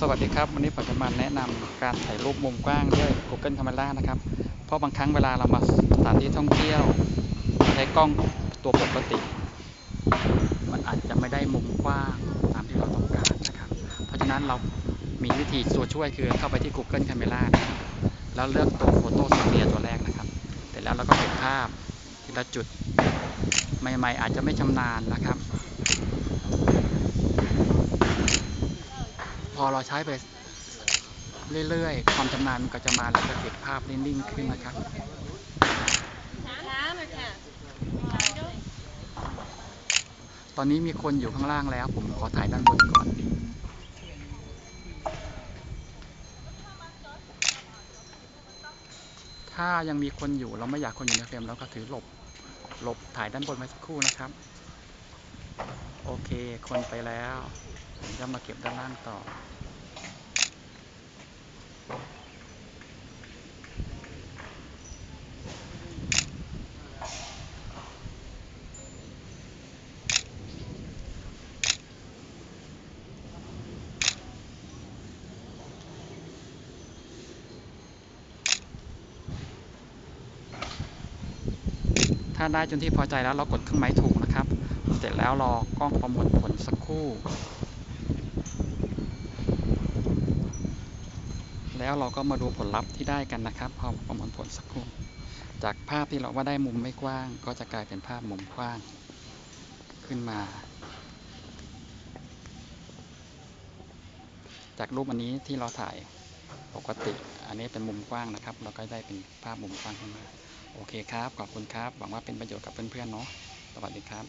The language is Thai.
สวัสดีครับ วันนี้ผมจะมาแนะนำการถ่ายรูปมุมกว้างด้วย Google Camera นะครับ เพราะบางครั้งเวลาเรามาสถานที่ท่องเที่ยว ใช้กล้องตัวปกติ มันอาจจะไม่ได้มุมกว้างตามที่เราต้องการนะครับ เพราะฉะนั้นเรามีวิธีตัวช่วยคือเข้าไปที่ Google Camera นะครับแล้วเลือกตัวโฟโต้สเปียตัวแรกนะครับเสร็จแล้วเราก็เก็บภาพทีละจุดใหม่ ๆ อาจจะไม่ชำนาญนะครับ พอเราใช้ไปเรื่อยๆ ความชำนาญมันก็จะมาแล้วจะเก็บภาพนิ่งๆขึ้นนะครับตอนนี้มีคนอยู่ข้างล่างแล้ว ผมขอถ่ายด้านบนก่อนถ้ายังมีคนอยู่เราไม่อยากคนอยู่ในเฟรมเราก็ถือหลบหลบถ่ายด้านบนไว้สักครู่นะครับ โอเค คนไปแล้ว ผมจะมาเก็บด้านล่างต่อ ถ้าได้จนที่พอใจแล้วเรากดเครื่องหมายถูกนะครับ เสร็จแล้วรอกล้องประมวลผลสักครู่ แล้วเราก็มาดูผลลัพธ์ที่ได้กันนะครับ พอประมวลผลสักครู่ จากภาพที่เราว่าได้มุมไม่กว้าง ก็จะกลายเป็นภาพมุมกว้าง ขึ้นมา จากรูปอันนี้ที่เราถ่ายปกติ อันนี้เป็นมุมกว้างนะครับ เราก็ได้เป็นภาพมุมกว้างขึ้นมา โอเคครับ ขอบคุณครับ หวังว่าเป็นประโยชน์กับเพื่อนๆเนาะ สวัสดีครับ